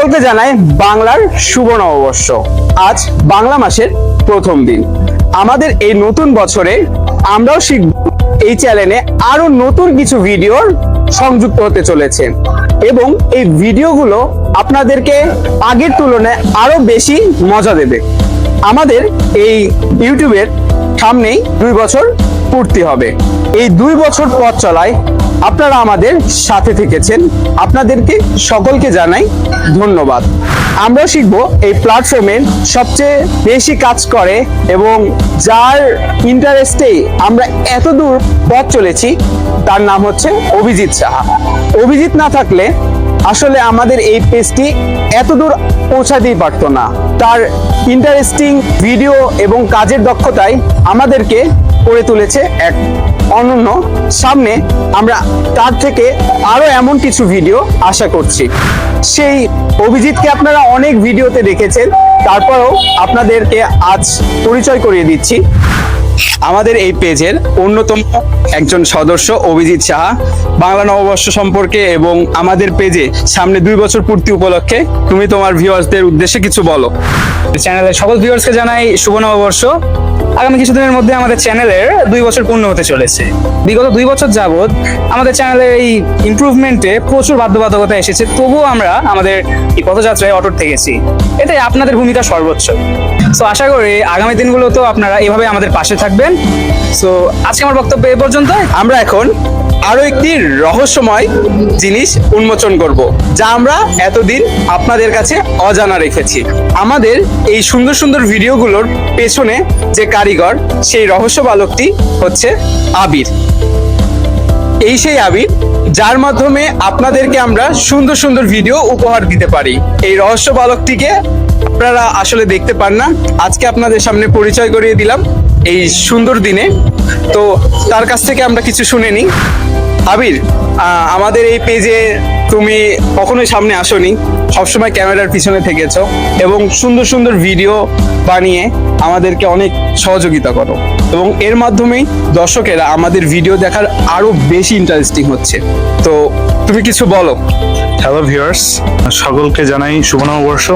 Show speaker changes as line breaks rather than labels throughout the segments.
সকলকে জানাই বাংলার শুভ নববর্ষ। আজ বাংলা মাসের প্রথম দিন। আমাদের এই নতুন বছরে আমরাও শিখব এই চ্যানেলে আরও নতুন কিছু ভিডিওর সংযুক্ত হতে চলেছে। এবং এই ভিডিওগুলো আপনাদেরকে আগের তুলনায় আরও বেশি মজা দেবে। আমাদের এই ইউটিউবের সামনেই দুই বছর পূর্তি হবে। এই দুই বছর পথ চলায় আপনারা আমাদের সাথে থেকেছেন। আপনাদেরকে সকলকে জানাই ধন্যবাদ। আমরা শিখব এই প্ল্যাটফর্মের সবচেয়ে বেশি কাজ করে এবং যার ইন্টারেস্টেই আমরা এত দূর পথ চলেছি, তার নাম হচ্ছে অভিজিৎ সাহা। অভিজিৎ না থাকলে আসলে আমাদের এই পেজটি এত দূর পৌঁছাতেই পারতো না। তার ইন্টারেস্টিং ভিডিও এবং কাজের দক্ষতায় আমাদেরকে করে তুলেছে এক অনন্য সামনে। আমরা তার থেকে আরও এমন কিছু ভিডিও আশা করছি। সেই অভিজিৎকে আপনারা অনেক ভিডিওতে দেখেছেন। তারপরেও আপনাদেরকে আজ পরিচয় করিয়ে দিচ্ছি। আমাদের এই পেজের অন্যতম একজন সদস্য অভিজিৎ সাহা। বাংলা নববর্ষ সম্পর্কে এবং আমাদের পেজে সামনে দুই বছর পূর্তি উপলক্ষে তুমি তোমার ভিউয়ার্সদের উদ্দেশ্যে কিছু বলো।
চ্যানেলের সকল ভিউয়ার্সকে জানাই শুভ নববর্ষ। আগামী কিছুদিনের মধ্যে আমাদের চ্যানেলের দুই বছর পূর্ণ হতে চলেছে। বিগত দুই বছর যাবৎ আমাদের চ্যানেলের এই ইমপ্রুভমেন্টে প্রচুর বাধ্যবাধকতা এসেছে, তবুও আমরা আমাদের এই পথযাত্রায় অটুট থেকেছি। এটাই আপনাদের ভূমিকা সর্বোচ্চ। সো আশা করি আগামী দিনগুলোতেও আপনারা এভাবে আমাদের পাশে থাকবেন। সো আজকে আমার বক্তব্য এ পর্যন্ত
আমরা এখন আরও একটি রহস্যময় জিনিস উন্মোচন করব, যা আমরা এতদিন আপনাদের কাছে অজানা রেখেছি। আমাদের এই সুন্দর সুন্দর ভিডিওগুলোর পেছনে যে কারিগর, সেই রহস্য বালকটি হচ্ছে আবির। এই সেই আবির, যার মাধ্যমে আপনাদেরকে আমরা সুন্দর সুন্দর ভিডিও উপহার দিতে পারি। এই রহস্য বালকটিকে আপনারা আসলে দেখতে পান না। আজকে আপনাদের সামনে পরিচয় করিয়ে দিলাম এই সুন্দর দিনে। তো তার কাছ থেকে আমরা কিছু শুনে নিই। আবির আমাদের এই পেজে তুমি কখনোই সামনে আসোনি। সবসময় ক্যামেরার পিছনে থেকেছো এবং সুন্দর সুন্দর ভিডিও বানিয়ে আমাদেরকে অনেক সহযোগিতা করো। এবং এর মাধ্যমেই দর্শকেরা আমাদের ভিডিও দেখার আরও বেশি ইন্টারেস্টিং হচ্ছে। তো তুমি কিছু বলো।
হ্যালো ভিউয়ার্স সকলকে জানাই শুভ নববর্ষ।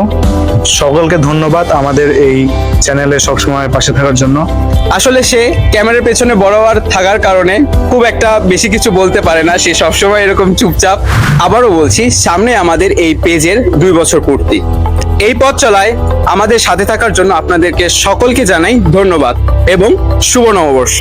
সকলকে ধন্যবাদ আমাদের এই চ্যানেলে সবসময় পাশে থাকার জন্য।
আসলে সে ক্যামেরার পেছনে বড়বার থাকার কারণে খুব একটা বেশি কিছু বলতে পারে না, সে সবসময় এরকম চুপচাপ। আবারও বলছি, সামনে আমাদের এই পেজের দুই বছর পূর্তি। এই পথ চলায় আমাদের সাথে থাকার জন্য আপনাদেরকে সকলকে জানাই ধন্যবাদ এবং শুভ নববর্ষ।